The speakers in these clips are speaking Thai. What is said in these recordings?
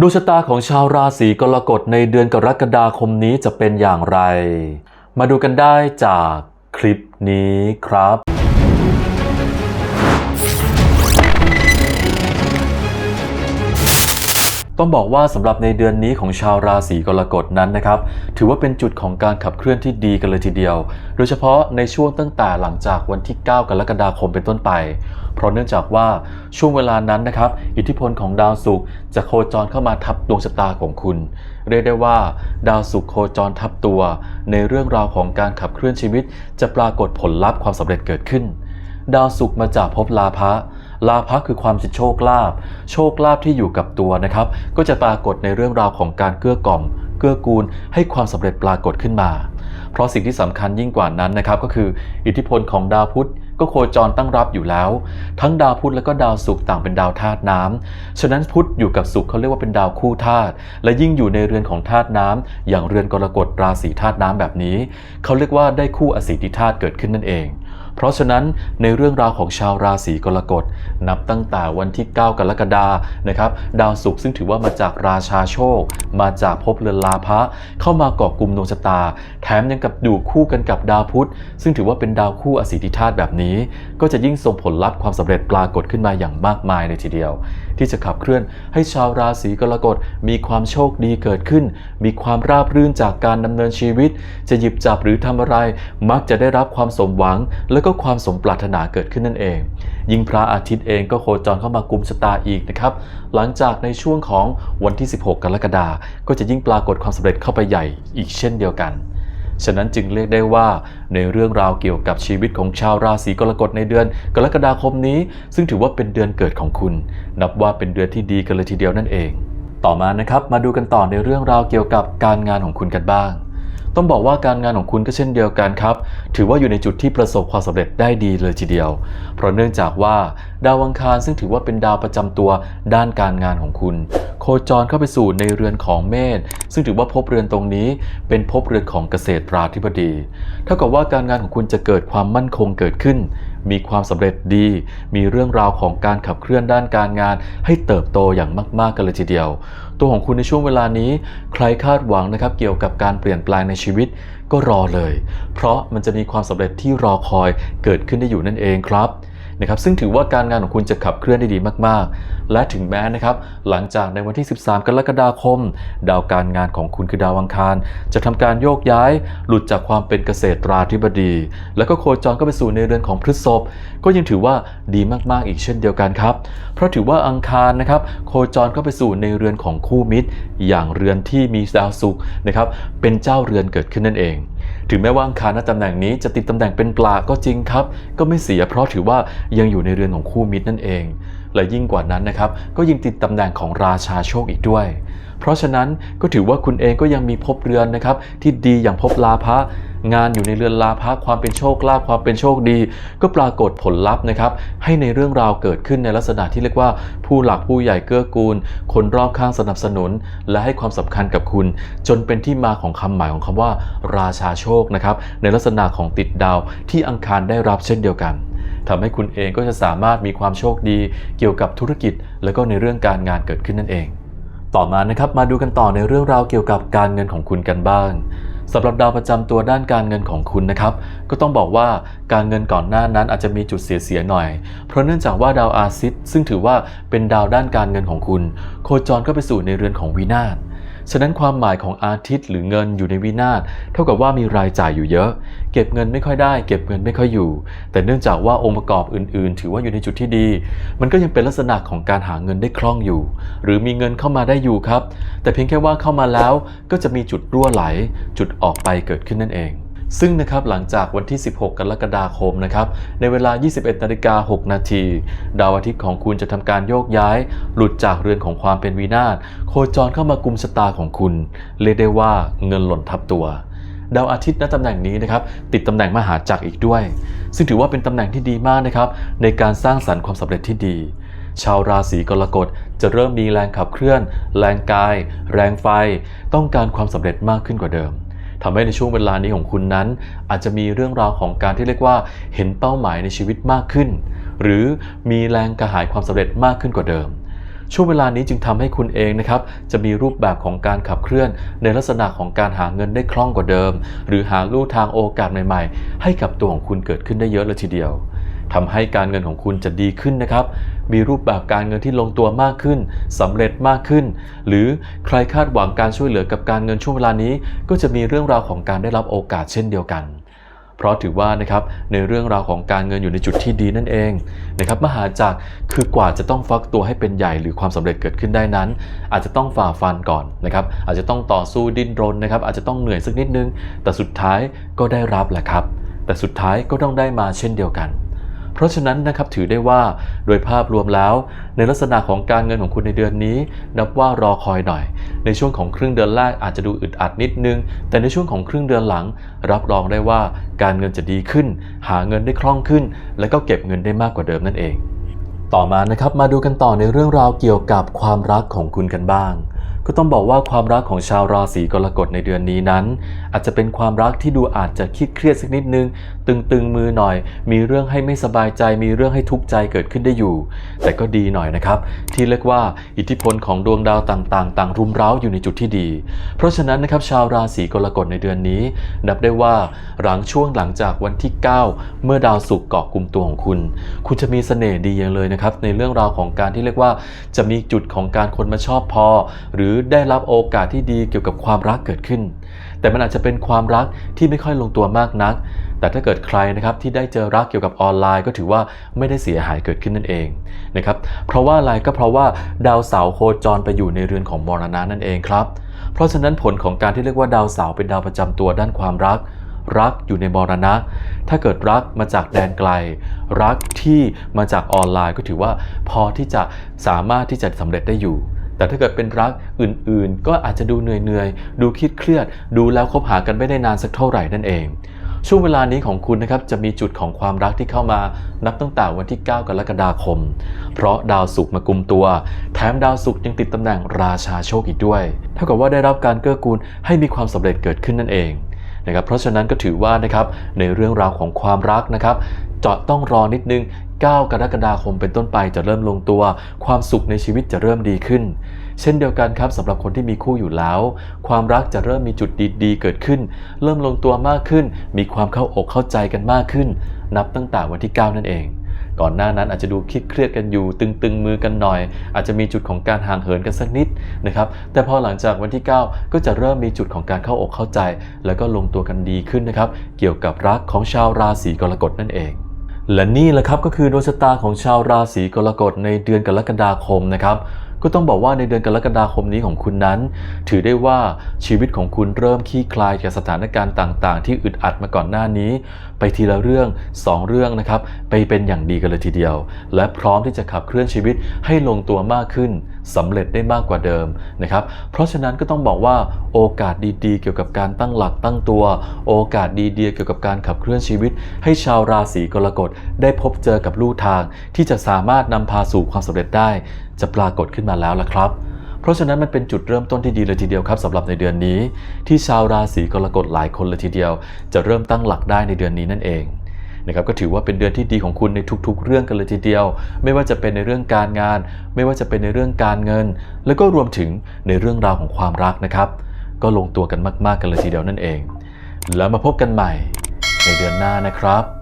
ดวงชะตาของชาวราศีกรกฎในเดือนกรกฎาคมนี้จะเป็นอย่างไร มาดูกันได้จากคลิปนี้ครับ ต้องบอกว่าสำหรับในเดือนนี้ของชาวราศีกรกฎนั้นนะครับ ถือว่าเป็นจุดของการขับเคลื่อนที่ดีกันเลยทีเดียว โดยเฉพาะในช่วงตั้งแต่หลังจากวันที่ 9 กรกฎาคมเป็นต้นไป เพราะเนื่องจากว่าช่วงเวลานั้นนะครับ อิทธิพลของดาวศุกร์จะโคจรเข้ามาทับดวงชะตาของคุณ เรียกได้ว่า ดาวศุกร์โคจรทับตัว ในเรื่องราวของการขับเคลื่อนชีวิต จะปรากฏผลลัพธ์ความสำเร็จเกิดขึ้น ดาวศุกร์มาจากภพลาภะ ลาภะคือความสิโชคลาภโชคลาภที่อยู่กับตัวนะครับ ก็จะปรากฏในเรื่องราวของการเกื้อกล่อม เกื้อกูล ให้ความสำเร็จปรากฏขึ้นมา เพราะสิ่งที่สำคัญยิ่งกว่านั้นนะครับ ก็คืออิทธิพลของดาวพุธก็โคจรตั้งรับอยู่แล้ว ทั้งดาวพุธและก็ดาวศุกร์ต่างเป็นดาวธาตุน้ำฉะนั้นพุธอยู่กับศุกร์เขาเรียกว่าเป็นดาวคู่ธาตุและยิ่งอยู่ในเรือนของธาตุน้ำอย่างเรือนกรกฎราศีธาตุน้ำแบบนี้ เขาเรียกว่าได้คู่อสิธิธาตุเกิดขึ้นนั่นเอง เพราะฉะนั้นในเรื่องราวของชาวราศีกรกฎนับตั้งแต่วันที่ 9 กรกฎานะครับ ดาวศุกร์ซึ่งถือว่ามาจากราชาโชค มาจากภพเรือนลาภะเข้ามาเกาะกลุ่มดวงชะตา แถมยังกับอยู่คู่กันกับดาวพุธ ซึ่งถือว่าเป็นดาวคู่อสิทธิธาตุแบบนี้ ก็จะยิ่งส่งผลลัพธ์ความสำเร็จปรากฏขึ้นมาอย่างมากมายเลยทีเดียว ที่จะขับเคลื่อนให้ชาวราศีกรกฎมีความโชคดีเกิดขึ้น มีความราบรื่นจากการดำเนินชีวิต จะหยิบจับหรือทำอะไรมักจะได้รับความสมหวังและก็ความสมปรารถนาเกิดขึ้นนั่นเอง ยิ่งพระอาทิตย์เองก็โคจรเข้ามากุมชะตาอีกนะครับ หลังจากในช่วงของวันที่ 16 กรกฎาคมก็จะยิ่งปรากฏความสำเร็จเข้าไปใหญ่อีกเช่นเดียวกันฉะนั้นจึงเรียกได้ว่าในเรื่องราวเกี่ยวกับชีวิตของชาวราศีกรกฎในเดือน กรกฎาคมนี้ ซึ่งถือว่าเป็นเดือนเกิดของคุณ นับว่าเป็นเดือนที่ดีกันเลยทีเดียวนั่นเอง ต่อมานะครับมาดูกันต่อในเรื่องราวเกี่ยวกับการงานของคุณกันบ้าง ต้องบอกว่าการงานของคุณก็เช่นเดียวกันครับ ถือว่าอยู่ในจุดที่ประสบความสำเร็จได้ดีเลยทีเดียว เพราะเนื่องจากว่า ดาวอังคารซึ่งถือว่าเป็นดาวประจำตัวด้านการงานของคุณ โคจรเข้าไปสู่ในเรือนของเมษซึ่งถือว่าพบเรือนตรงนี้ เป็นพบเรือนของเกษตรราธิบดี เท่ากับว่าการงานของคุณจะเกิดความมั่นคงเกิดขึ้น มีความสำเร็จดี มีเรื่องราวของการขับเคลื่อนด้านการงาน ให้เติบโตอย่างมาก ๆ กันเลยทีเดียว ตัวของคุณในช่วงเวลานี้ ใครคาดหวังนะครับเกี่ยวกับการเปลี่ยนแปลงในชีวิตก็รอเลย เพราะมันจะมีความสำเร็จที่รอคอยเกิดขึ้นได้อยู่นั่นเองครับ นะครับซึ่งถือว่าการงานของคุณจะขับเคลื่อนได้ดีมากๆ และถึงแม้นะครับหลังจากในวันที่ 13 กรกฎาคม ดาวการงานของคุณคือดาวอังคาร จะทำการโยกย้าย หลุดจากความเป็นเกษตราธิบดี แล้วก็โคจรก็ไปสู่ในเรือนของพฤษภก็ยังถือว่าดีมากๆอีกเช่นเดียวกันครับ เพราะถือว่าอังคารนะครับโคจรเข้าไปสู่ในเรือนของคู่มิตร อย่างเรือนที่มีดาวศุกร์นะครับเป็นเจ้าเรือนเกิดขึ้นนั่นเอง ถึงแม้ว่าอังคารณตำแหน่งนี้จะติดตำแหน่งเป็นปลาก็จริงครับ ก็ไม่เสียเพราะถือว่ายังอยู่ในเรือนของคู่มิตรนั่นเอง และยิ่งกว่านั้นนะครับ ก็ยิ่งติดตำแหน่งของราชาโชคอีกด้วย เพราะฉะนั้นก็ถือว่าคุณเองก็ยังมีภพเรือนนะครับที่ดีอย่างภพลาภะ งานอยู่ในเรือนลาภะความเป็นโชคลาภความเป็นโชคดี ก็ปรากฏผลลัพธ์นะครับ ให้ในเรื่องราวเกิดขึ้นในลักษณะที่เรียกว่า ผู้หลักผู้ใหญ่เกื้อกูล คนรอบข้างสนับสนุน และให้ความสำคัญกับคุณ จนเป็นที่มาของคำหมายของคำว่า ราชาโชคนะครับในลักษณะของติดดาวที่อังคารได้รับเช่นเดียวกันทำให้คุณเองก็จะสามารถมีความโชคดีเกี่ยวกับธุรกิจ และก็ในเรื่องการงานเกิดขึ้นนั่นเอง ต่อมานะครับมาดูกันต่อในเรื่องราวเกี่ยวกับการเงินของคุณกันบ้าง สำหรับดาวประจำตัวด้านการเงินของคุณนะครับ ก็ต้องบอกว่าการเงินก่อนหน้านั้นอาจจะมีจุดเสียเสียหน่อย เพราะเนื่องจากว่าดาวอาซิตซึ่งถือว่าเป็นดาวด้านการเงินของคุณ โคจรก็ไปสู่ในเรือนของวีนาศ ฉะนั้นความหมายของอาทิตย์หรือเงินอยู่ในวินาศเท่ากับว่ามีรายจ่ายอยู่เยอะ เก็บเงินไม่ค่อยได้ เก็บเงินไม่ค่อยอยู่ แต่เนื่องจากว่าองค์ประกอบอื่น ๆ ถือว่าอยู่ในจุดที่ดี มันก็ยังเป็นลักษณะของการหาเงินได้คล่องอยู่ หรือมีเงินเข้ามาได้อยู่ครับ แต่เพียงแค่ว่าเข้ามาแล้วก็จะมีจุดรั่วไหล จุดออกไปเกิดขึ้นนั่นเอง ซึ่งนะครับหลังจากวันที่ 16 กรกฎาคมนะครับในเวลา 21นาฬิกา6นาทีดาวอาทิตย์ของคุณจะทำการโยกย้าย หลุดจากเรือนของความเป็นวินาศโคจรเข้ามากุมชะตาของคุณ เรียกได้ว่าเงินหล่นทับตัว ดาวอาทิตย์ณตำแหน่งนี้นะครับติดตำแหน่งมหาจักรอีกด้วย ซึ่งถือว่าเป็นตำแหน่งที่ดีมากนะครับในการสร้างสรรค์ความสำเร็จที่ดี ชาวราศีกรกฎจะเริ่มมีแรงขับเคลื่อน แรงกาย แรงไฟ ต้องการความสำเร็จมากขึ้นกว่าเดิม ทำให้ในช่วงเวลานี้ของคุณนั้น อาจจะมีเรื่องราวของการที่เรียกว่าเห็นเป้าหมายในชีวิตมากขึ้น หรือมีแรงกระหายความสำเร็จมากขึ้นกว่าเดิม ช่วงเวลานี้จึงทำให้คุณเองนะครับจะมีรูปแบบของการขับเคลื่อน ในลักษณะของการหาเงินได้คล่องกว่าเดิม หรือหาลู่ทางโอกาสใหม่ ๆ ให้กับตัวของคุณเกิดขึ้นได้เยอะเลยทีเดียว ทำให้การเงินของคุณจะดีขึ้นนะครับ มีรูปแบบการเงินที่ลงตัวมากขึ้นสำเร็จมากขึ้น หรือใครคาดหวังการช่วยเหลือกับการเงินช่วงเวลานี้ ก็จะมีเรื่องราวของการได้รับโอกาสเช่นเดียวกันเพราะถือว่านะครับในเรื่องราวของการเงินอยู่ในจุดที่ดีนั่นเองนะครับมหาจักรคือกว่าจะต้องฟักตัวให้เป็นใหญ่หรือความสำเร็จเกิดขึ้นได้นั้น อาจจะต้องฝ่าฟันก่อนนะครับอาจจะต้องต่อสู้ดิ้นรนนะครับอาจจะต้องเหนื่อยสักนิดนึง แต่สุดท้ายก็ได้รับแหละครับ แต่สุดท้ายก็ต้องได้มาเช่นเดียวกัน เพราะฉะนั้นนะครับถือได้ว่าโดยภาพรวมแล้ว ในลักษณะของการเงินของคุณในเดือนนี้ นับว่ารอคอยหน่อย ในช่วงของครึ่งเดือนแรกอาจจะดูอึดอัดนิดนึง แต่ในช่วงของครึ่งเดือนหลัง รับรองได้ว่าการเงินจะดีขึ้น หาเงินได้คล่องขึ้น และก็เก็บเงินได้มากกว่าเดิมนั่นเอง ต่อมานะครับมาดูกันต่อในเรื่องราวเกี่ยวกับความรักของคุณกันบ้าง ก็ต้องบอกว่าความรักของชาวราศีกรกฎในเดือนนี้นั้น อาจจะเป็นความรักที่ดูอาจจะคิดเครียดสักนิดนึง ตึงๆมือหน่อย มีเรื่องให้ไม่สบายใจ มีเรื่องให้ทุกข์ใจเกิดขึ้นได้อยู่ แต่ก็ดีหน่อยนะครับ ที่เรียกว่าอิทธิพลของดวงดาวต่างๆ ต่างรุมเร้าอยู่ในจุดที่ดี เพราะฉะนั้นนะครับชาวราศีกรกฎในเดือนนี้ นับได้ว่าหลังช่วงหลังจากวันที่ 9 เมื่อดาวศุกร์เกาะกลุ่มตัวของคุณ คุณจะมีเสน่ห์ดีอย่างเลยนะครับในเรื่องราวของการที่เรียกว่าจะมีจุดของการคนมาชอบพอ หรือได้รับโอกาสที่ดีเกี่ยวกับความรักเกิดขึ้น แต่มันอาจจะเป็นความรักที่ไม่ค่อยลงตัวมากนัก แต่ถ้าเกิดใครนะครับที่ได้เจอรักเกี่ยวกับออนไลน์ ก็ถือว่าไม่ได้เสียหายเกิดขึ้นนั่นเองนะครับเพราะว่าอะไรก็เพราะว่าดาวเสาร์โคจรไปอยู่ในเรือนของมรณะนั่นเองครับ เพราะฉะนั้นผลของการที่เรียกว่าดาวเสาร์เป็นดาวประจำตัวด้านความรักรักอยู่ในมรณะ ถ้าเกิดรักมาจากแดนไกล รักที่มาจากออนไลน์ก็ถือว่าพอที่จะสามารถที่จะสำเร็จได้อยู่ แต่ถ้าเกิดเป็นรักอื่นๆ ก็อาจจะดูเหนื่อยๆ ดูคิดเครียด ดูแล้วคบหากันไม่ได้นานสักเท่าไหร่นั่นเอง ช่วงเวลานี้ของคุณนะครับจะมีจุดของความรักที่เข้ามานับตั้งแต่วันที่ 9 กรกฎาคม เพราะดาวศุกร์มากุมตัว แถมดาวศุกร์ยังติดตำแหน่งราชาโชคอีกด้วย เท่ากับว่าได้รับการเกื้อกูลให้มีความสำเร็จเกิดขึ้นนั่นเอง นะครับเพราะฉะนั้นก็ถือว่านะครับในเรื่องราวของความรักนะครับจะต้องรอนิดนึง 9 กรกฎาคมเป็นต้นไปจะเริ่มลงตัว ความสุขในชีวิตจะเริ่มดีขึ้น เช่นเดียวกันครับสำหรับคนที่มีคู่อยู่แล้ว ความรักจะเริ่มมีจุดดีๆ เกิดขึ้น เริ่มลงตัวมากขึ้น มีความเข้าอกเข้าใจกันมากขึ้น นับตั้งแต่วันที่ 9 นั่นเอง ก่อนหน้านั้นอาจจะดูคิดเครียดกันอยู่ ตึงๆมือกันหน่อย อาจจะมีจุดของการห่างเหินกันสักนิดนะครับแต่พอหลังจากวันที่ 9 ก็จะเริ่มมีจุดของการเข้าอกเข้าใจ แล้วก็ลงตัวกันดีขึ้นนะครับเกี่ยวกับรักของชาวราศีกรกฎนั่นเองและนี่แหละครับก็คือดวงชะตาของชาวราศีกรกฎในเดือนกรกฎาคมนะครับ ก็ต้องบอกว่าในเดือนกรกฎาคมนี้ของคุณนั้น ถือได้ว่าชีวิตของคุณเริ่มคลี่คลายจากสถานการณ์ต่าง ๆ ที่อึดอัดมาก่อนหน้านี้ ไปทีละเรื่อง 2 เรื่องนะครับ ไปเป็นอย่างดีกันเลยทีเดียว และพร้อมที่จะขับเคลื่อนชีวิตให้ลงตัวมากขึ้นสำเร็จได้มากกว่าเดิมนะครับ เพราะฉะนั้นก็ต้องบอกว่าโอกาสดีๆ เกี่ยวกับการตั้งหลักตั้งตัว โอกาสดีๆ เกี่ยวกับการขับเคลื่อนชีวิต ให้ชาวราศีกรกฎได้พบเจอกับลู่ทาง ที่จะสามารถนำพาสู่ความสำเร็จได้ จะปรากฏขึ้นมาแล้วละครับเพราะฉะนั้นมันเป็นจุดเริ่มต้นที่ดีเลยทีเดียวครับสำหรับในเดือนนี้ ที่ชาวราศีกรกฎหลายคนเลยทีเดียว จะเริ่มตั้งหลักได้ในเดือนนี้นั่นเอง นะครับก็ถือว่าเป็นเดือนที่ดีของคุณในทุกๆ เรื่องกันเลยทีเดียว ไม่ว่าจะเป็นในเรื่องการงาน ไม่ว่าจะเป็นในเรื่องการเงิน แล้วก็รวมถึงในเรื่องราวของความรักนะครับ ก็ลงตัวกันมากๆกันเลยทีเดียวนั่นเอง แล้วมาพบกันใหม่ในเดือนหน้านะครับ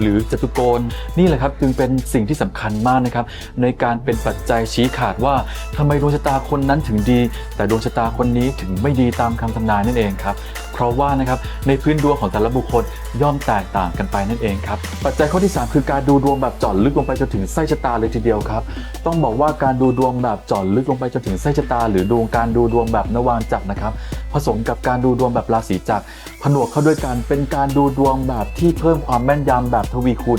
หรือจตุโกณนี่แหละครับจึงเป็นสิ่งที่สำคัญมากนะครับในการเป็นปัจจัยชี้ขาดว่าทำไมดวงชะตาคนนั้นถึงดี แต่ดวงชะตาคนนี้ถึงไม่ดีตามคำทำนายนั่นเองครับเพราะว่านะครับในพื้นดวงของแต่ละบุคคลย่อมแตกต่างกันไปนั่นเองครับปัจจัยข้อที่ 3 คือการดูดวงแบบเจาะลึกลงไปจนถึงไส้ชะตาเลยทีเดียวครับต้องบอกว่าการดูดวงแบบเจาะลึกลงไปจนถึงไส้ชะตา หรือดวงการดูดวงแบบนวางจักรนะครับ สมกับการดูดวงแบบราศีจักรผนวกเข้าด้วยกันเป็นการดูดวงแบบที่เพิ่มความแม่นยำแบบทวีคูณ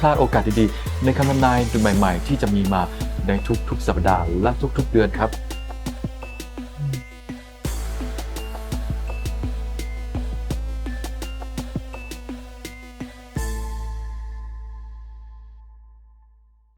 พลาดโอกาสดีๆ ในคำทำนายใหม่ๆ ที่จะมีมาในทุกๆ สัปดาห์และทุกๆ เดือนครับ